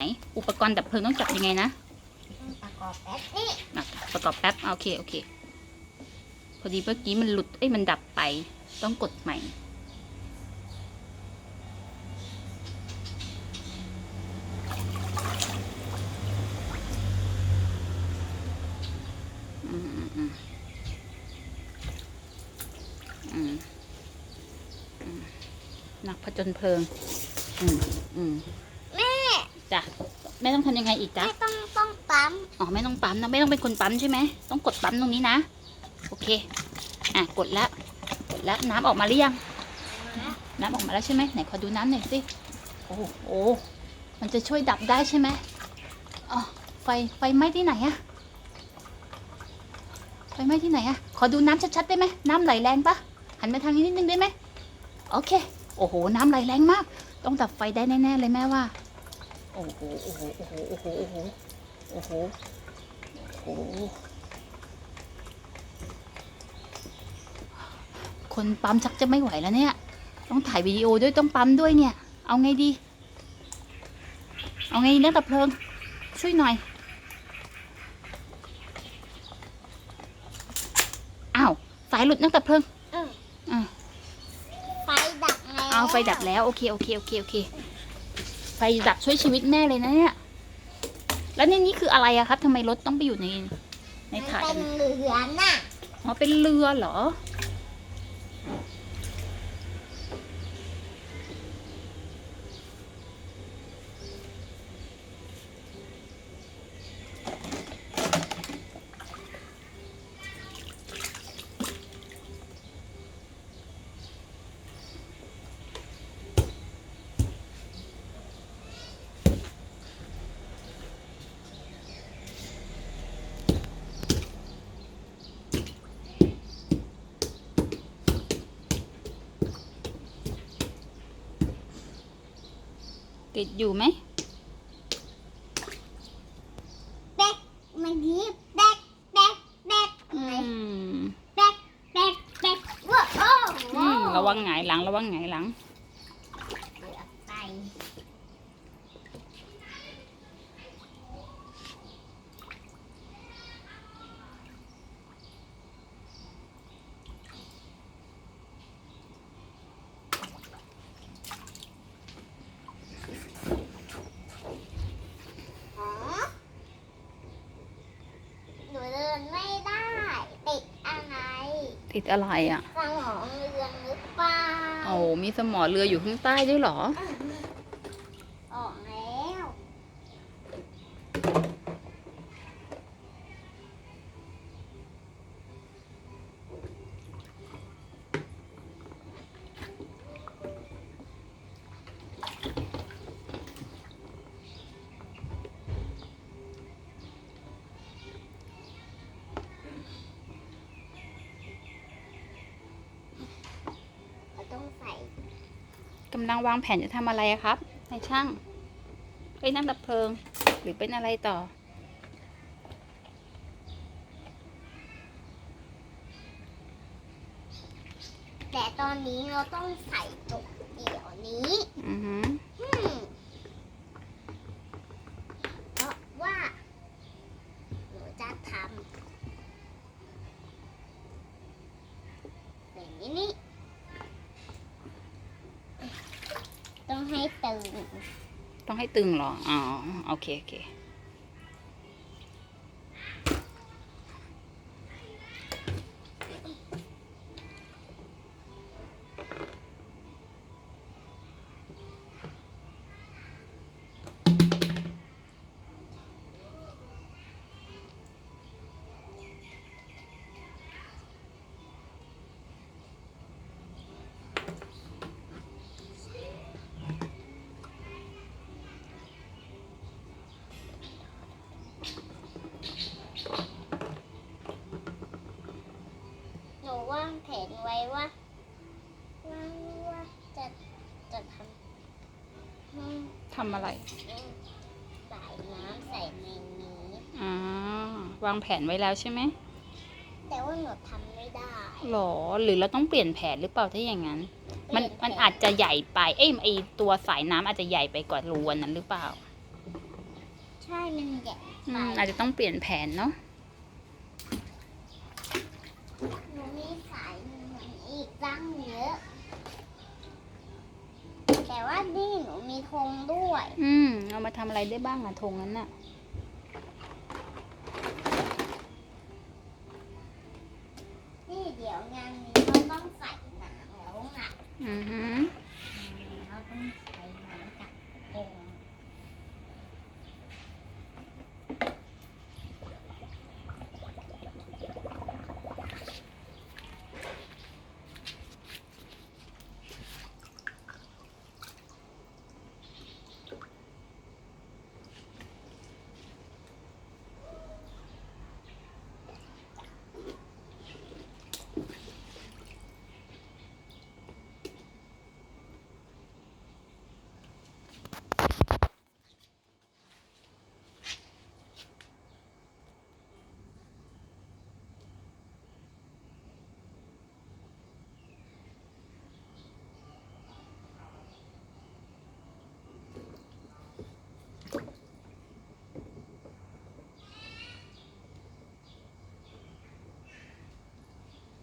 ไหนอุปกรณ์ดับเพลิงต้องจับยังไงนะต้องประกอบแป๊บนี่อะประกอบแป๊บอะโอเคโอเค พอดีเมื่อกี้มันหลุดเอ้ยมันดับไป ต้องกดใหม่ อืมอืมอืมอืมอืมนักผจญเพลิง อืมอืมแม่ จ้ะแม่ต้องทำยังไงอีกจ๊ะแม่ต้องต้องปั๊ม อ๋อไม่ต้องปั๊มนะไม่ต้องเป็นคนปั๊มใช่ไหมต้องกดปั๊มตรงนี้นะ โอเค อะกดแล้วกดแล้วน้ำออกมาหรือยัง น้ำออกมาแล้วใช่ไหมไหนขอดูน้ำหน่อยสิ โอ้โหมันจะช่วยดับได้ใช่ไหมอ๋อไฟไฟไหม้ที่ไหนอะไฟไหม้ที่ไหนอะขอดูน้ำชัดๆได้ไหมน้ำไหลแรงปะหันมาทางนี้นิดนึงได้ไหมโอเค โอ้โห น้ำไหลแรงมาก ต้องดับไฟได้แน่ๆเลยแม่ว่าโอ้โห โอ้โห โอ้โห โอ้โห โอ้โห โอ้โห โอ้โห คนปั๊มชักจะไม่ไหวแล้วเนี่ย ต้องถ่ายวิดีโอด้วยต้องปั๊มด้วยเนี่ย เอาไงดี เอาไงดีนักดับเพลิง ช่วยหน่อย อ้าวสายหลุดนักดับเพลิง อืมอะไฟดับไงเอาไฟดับแล้ว โอเค โอเค โอเค โอเค ไฟดับช่วยชีวิตแม่เลยนะเนี่ย แล้วในนี้คืออะไรอะครับทำไมรถต้องไปอยู่ในในมันถาดเป็อันนนั้นเหลืองน่ะอ๋อเป็นเรือเหรอ ติดอยู่ไหมแบกมันยีบแบกแบกแบกอืมแบกแบกแบกว้าวโอ้อืมระวังหงายหลังระวังหงายหลัง เหลือไป อ๋อหนูเดินไม่ได้ ติดอะไร ติดอะไรอะสมองเรืองหรือเปล่าโอ้มีสมอเรืออยู่ข้างใต้ด้วยเหรอออกแล้ว เราต้องใส่ กำลังวางแผนจะทำอะไรอะครับนายช่างเอ้ยนั่งดับเพลิง หรือเป็นอะไรต่อ แต่ตอนนี้เราต้องใส่ตกเดี๋ยวนี้ อือหือ อืมเพราะว่าหนูจะทำแบบนี้นี่ต้องให้ตึง ต้องให้ตึงหรอ อ๋อ โอเค โอเค นูวางแผนไว้ว่าว่าว่าจะจะทำอืมทำอะไรใส่น้ำใส่ในนี้อ๋อวางแผนไว้แล้วใช่ไหมแต่ว่าหนูทำไม่ได้หรอหรือเราต้องเปลี่ยนแผนหรือเปล่าถ้าอย่างนั้น มันเปลี่ยมันแผอาจจะใหญ่ไปเอ้ยไอตัวสายน้ำอาจจะใหญ่ไปกว่ารูอันนั้นหรือเปล่า ใช่มันใหญ่อืไปมอาจจะต้องเปลี่ยนแผนเนาะ หนูมีสายเหมือนอีกตั้งเยอะ แต่ว่านี่หนูมีธงด้วย อืม เอามาทำอะไรได้บ้างอะธงนั้นน่ะ นี่เดี๋ยวงานนี้เราต้องใส่หนังแล้วไงอือหือ เราต้องใส่หนังกับธง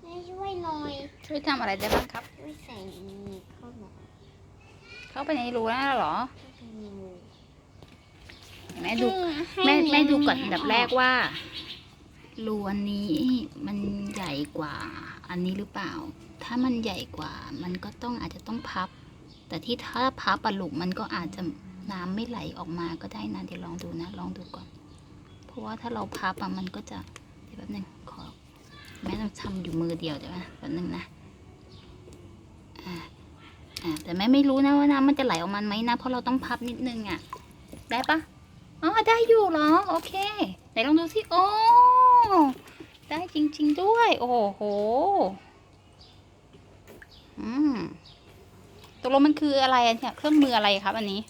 แม่ ช่วยหน่อยช่วยทำอะไรได้บ้างครับ ช่วยใส่นี่เข้าหน่อยเข้าไปในรูนั่นเหรอช่วยใส่นี่แม่ดูให้แม่ให้แม่ดูก่อนเยอันดับแรกว่ารูอันนี้มันใหญ่กว่า อันนี้หรือเปล่า ถ้ามันใหญ่กว่า มันก็ต้องอาจจะต้องพับ แต่ที่ถ้าพับปลูกมันก็อาจจะน้ำไม่ไหลออกมาก็ได้นะเดี๋ยวลองดูนะ ลองดูก่อน เพราะว่าถ้าเราพับอะมันก็จะเดี๋ยวแป๊บนึงขอ แม่ต้องทำอยู่มือเดียวเดี๋ยวนะแป๊บนึงนะอ่าอ่าแต่แม่ไม่รู้นะว่าน้ำมันจะไหลออกมาไหมนะเพราะเราต้องพับนิดนึงอะได้ปะอ๋อได้อยู่เหรอโอเคไหนลองดูสิโอ้ได้จริง ๆด้วย โอ้โหอืมตกลงมันคืออะไรเนี่ยเครื่องมืออะไรครับอันนี้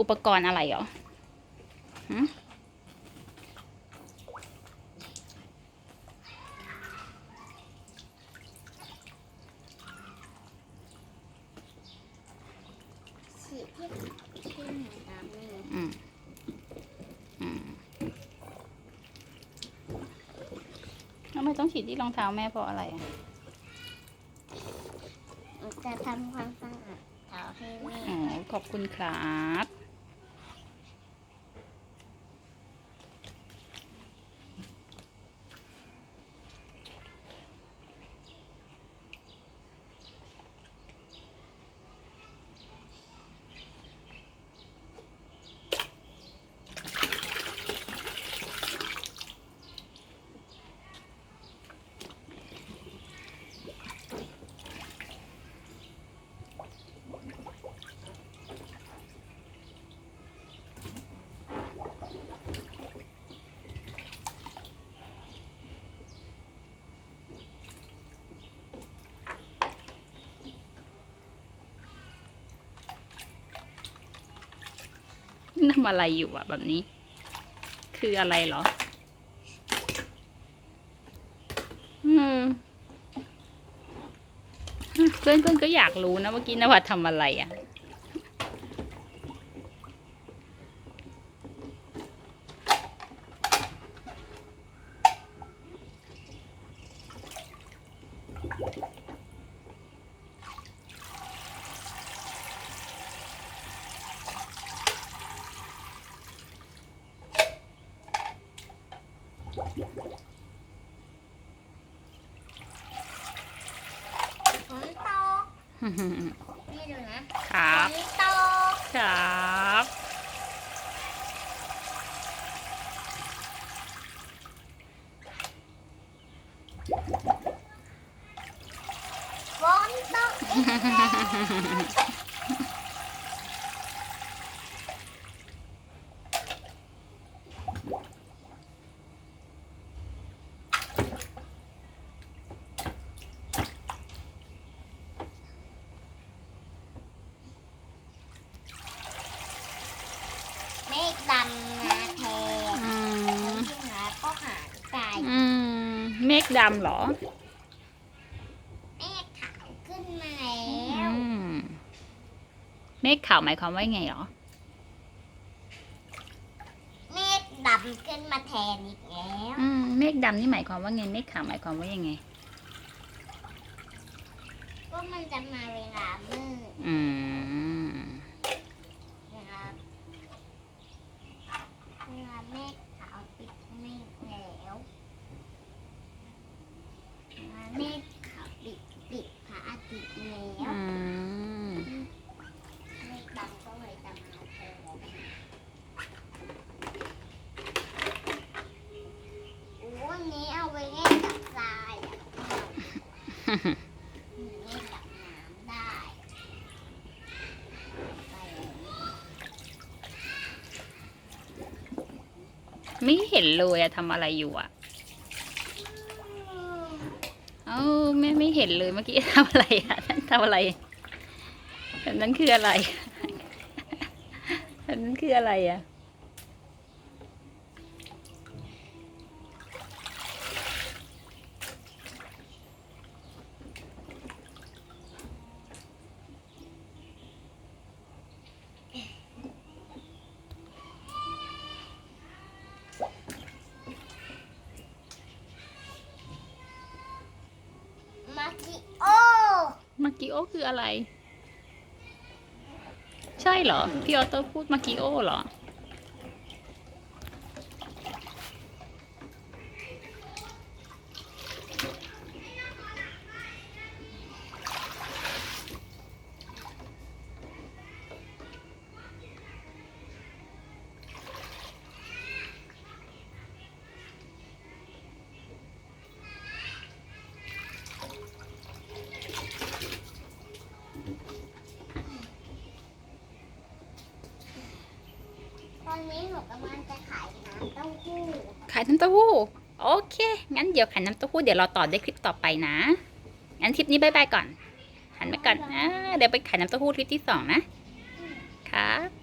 อุปกรณ์อะไรเหรอหืม ฉีดที่ที่หนูตามนี่ อืมอืมทำไม ต้องฉีดที่รองเท้าแม่เพราะอะไรอะหนูจะทำความสะอาดเท้าให้แม่ อ๋อขอบคุณครับ ทำอะไรอยู่อะแบบนี้ คืออะไรเหรอ อืมเพื่อนเพื่อนก็อยากรู้นะเมื่อกี้นวัดทำอะไรอะ ฝนตก นี่ดูนะครัฝบนตกครับฝนตกอีกแล้วเมฆดำนะเท อื คน ม ที่หาก็หายไป อืม เมฆ ดำเหรอเมฆขาวขึ้นมาอืแล้วมเมฆขาวหมายความว่าไงเหรอำขึ้นมาแทนอีกแล้วอืมเมฆดำนี่หมายความว่าไง เมฆขาวหมายความว่ายังไง ก็มันจะมาเวลามืดอืม เวลาเวลาเมฆขาวปิดเมฆแล้ว เวลาเมฆขาวปิดปิดพระอาทิตย์แล้วอืมเมฆดำก็เลยจะมาแทนโอ้วันนี้เอาไปเล่นกับทรายอะเล่นกับน้ำได้ ไปเลยไม่เห็นเลยอะทำอะไรอยู่อะเอ้าแม่ไม่เห็นเลยเมื่อกี้ทำอะไรอะท่านทำอะไรอันนั้นคืออะไรอันนั้นคืออะไรอะ มากิโอ มากิ โอคืออะไร ใช่เหรอ พี่ออโต้พูดมากิโอเหรอ ตอนนี้หนูกำลังจะขายน้ำเต้าหู้ ขาย น้ำเต้าหู้ โอเค งั้นเดี๋ยวขายน้ำเต้าหู้เดี๋ยวเราต่อได้คลิปต่อไปนะ งั้นคลิปนี้บายบายก่อน หันไปก่อนอ่าเดี๋ยวไปขายน้ำเต้าหู้คลิปที่สองนะ ครับ